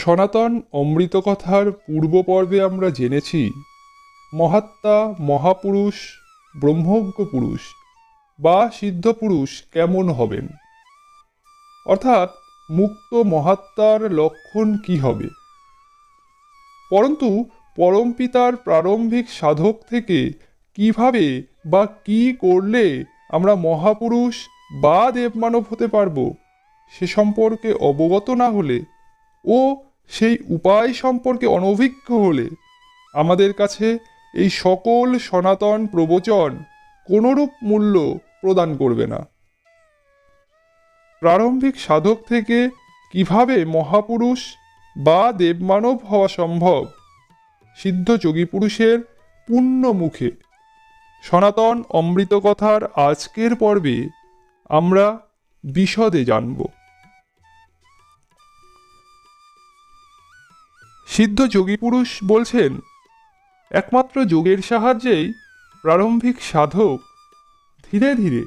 সনাতন অমৃত কথার পূর্ব পর্বে আমরা জেনেছি, মহাত্মা মহাপুরুষ, ব্রহ্মজ্ঞ পুরুষ বা সিদ্ধ পুরুষ কেমন হবেন? অর্থাৎ মুক্ত মহাত্মার লক্ষণ কি হবে? পরন্তু পরমপিতার প্রারম্ভিক সাধক থেকে কীভাবে বা কি করলে আমরা মহাপুরুষ বা দেবমানব হতে পারব, সে সম্পর্কে অবগত না হলে ও সেই উপায় সম্পর্কে অনভিজ্ঞ হলে আমাদের কাছে এই সকল সনাতন প্রবচন কোনরূপ মূল্য প্রদান করবে না। প্রারম্ভিক সাধক থেকে কীভাবে মহাপুরুষ বা দেবমানব হওয়া সম্ভব? সিদ্ধ যোগী পুরুষের পূর্ণ মুখে। সনাতন অমৃত কথার আজকের পর্বে আমরা বিশদে জানব। সিদ্ধ যোগী পুরুষ বলছেন, একমাত্র যোগের সাহায্যেই প্রারম্ভিক সাধক ধীরে ধীরে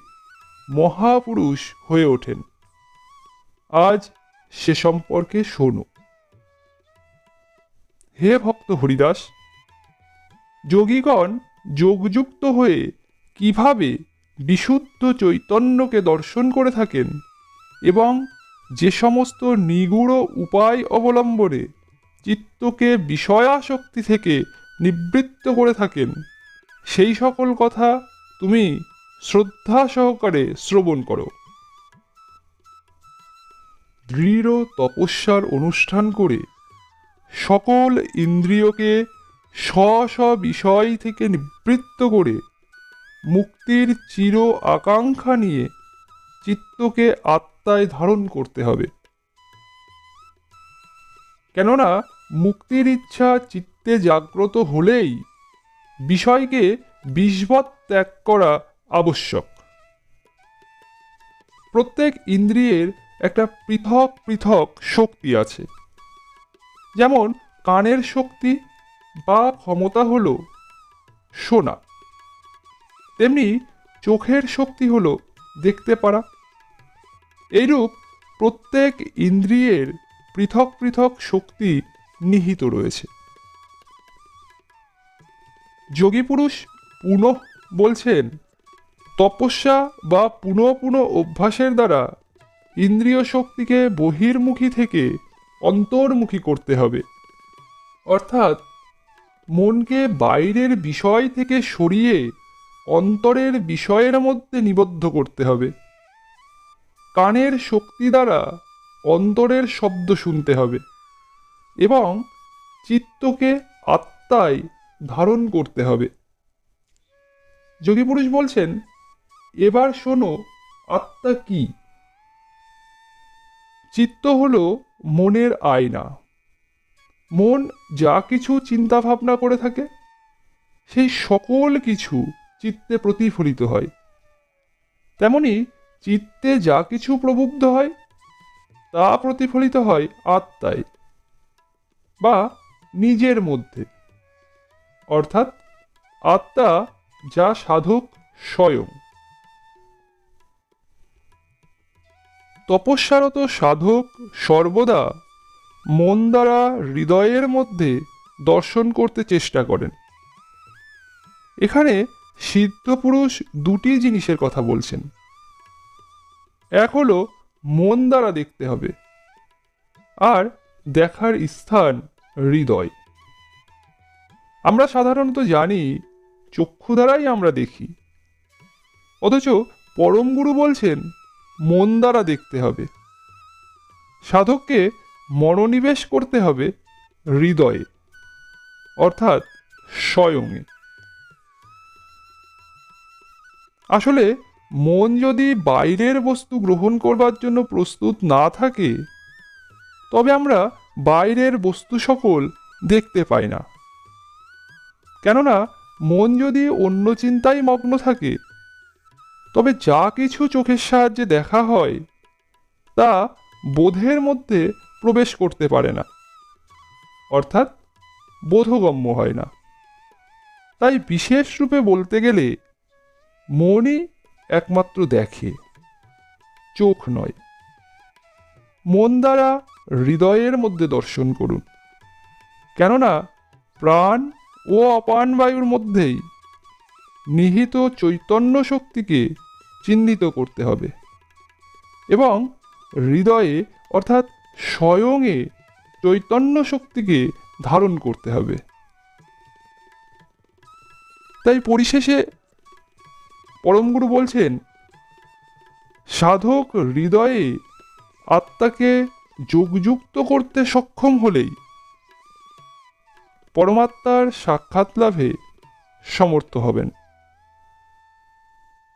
মহাপুরুষ হয়ে ওঠেন। আজ সে সম্পর্কে শোনো। হে ভক্ত হরিদাস, যোগীগণ যোগযুক্ত হয়ে কীভাবে বিশুদ্ধ চৈতন্যকে দর্শন করে থাকেন এবং যে সমস্ত নিগুড় উপায় অবলম্বনে চিত্তকে বিষয়াসক্তি থেকে নিবৃত্ত করে থাকেন। সেই সকল কথা তুমি শ্রদ্ধা সহকারে শ্রবণ করো। দৃঢ় তপস্যার অনুষ্ঠান করে সকল ইন্দ্রিয়কে স্ব স্ব বিষয় থেকে নিবৃত্ত করে মুক্তির চির আকাঙ্ক্ষা নিয়ে চিত্তকে আত্মায় ধারণ করতে হবে। কেননা মুক্তির ইচ্ছা চিত্তে জাগ্রত হলেই বিষয়কে বিষবৎ ত্যাগ করা আবশ্যক। প্রত্যেক ইন্দ্রিয়ের একটা পৃথক পৃথক শক্তি আছে। যেমন কানের শক্তি বা ক্ষমতা হল শোনা তেমনি চোখের শক্তি হল দেখতে পারা। এইরূপ প্রত্যেক ইন্দ্রিয়ের পৃথক পৃথক শক্তি নিহিত রয়েছে। যোগী পুরুষ পুনঃ বলছেন, তপস্যা বা পুনঃ পুনঃ অভ্যাসের দ্বারা ইন্দ্রিয় শক্তিকে বহির্মুখী থেকে অন্তর্মুখী করতে হবে। অর্থাৎ মনকে বাইরের বিষয় থেকে সরিয়ে অন্তরের বিষয়ের মধ্যে নিবদ্ধ করতে হবে। কানের শক্তি দ্বারা অন্তরের শব্দ শুনতে হবে এবং চিত্তকে আত্মায় ধারণ করতে হবে। যোগী পুরুষ বলছেন, এবার শোনো, আত্মা কি? চিত্ত হল মনের আয়না। মন যা কিছু চিন্তা ভাবনা করে থাকে, সেই সকল কিছু চিত্তে প্রতিফলিত হয়। তেমনি চিত্তে যা কিছু প্রবুদ্ধ হয় তা প্রতিফলিত হয় আত্মায় বা নিজের মধ্যে। অর্থাৎ আত্মা যা সাধক স্বয়ং। তপস্যারত সাধক সর্বদা মন দ্বারা হৃদয়ের মধ্যে দর্শন করতে চেষ্টা করেন। এখানে সিদ্ধপুরুষ দুটি জিনিসের কথা বলছেন। এক হলো মন দ্বারা দেখতে হবে। আর দেখার স্থান হৃদয়। আমরা সাধারণত জানি, চক্ষু দ্বারাই আমরা দেখি। অথচ পরমগুরু বলছেন, মন দ্বারা দেখতে হবে। সাধককে মনোনিবেশ করতে হবে হৃদয়ে, অর্থাৎ স্বয়ংয়ে। আসলে মন যদি বাইরের বস্তু গ্রহণ করবার জন্য প্রস্তুত না থাকে, তবে আমরা বাইরের বস্তু সকল দেখতে পাই না। কেননা, মন যদি অন্য চিন্তায় মগ্ন থাকে, তবে যা কিছু চোখের সাহায্যে দেখা হয়, তা বোধের মধ্যে প্রবেশ করতে পারে না। অর্থাৎ বোধগম্য হয় না। তাই বিশেষ রূপে বলতে গেলে মনই একমাত্র দেখে, চোখ নয়। মন দ্বারা হৃদয়ের মধ্যে দর্শন করুন। কেননা, প্রাণ ও অপান বায়ুর মধ্যেই নিহিত চৈতন্য শক্তিকে চিহ্নিত করতে হবে এবং হৃদয়ে, অর্থাৎ স্বয়ংয়ে চৈতন্য শক্তিকে ধারণ করতে হবে। তাই পরিশেষে পরমগুরু বলছেন সাধক হৃদয়ে আত্মাকে যোগযুক্ত করতে সক্ষম হলেই পরমাত্মার সাক্ষাৎ লাভে সমর্থ হবেন।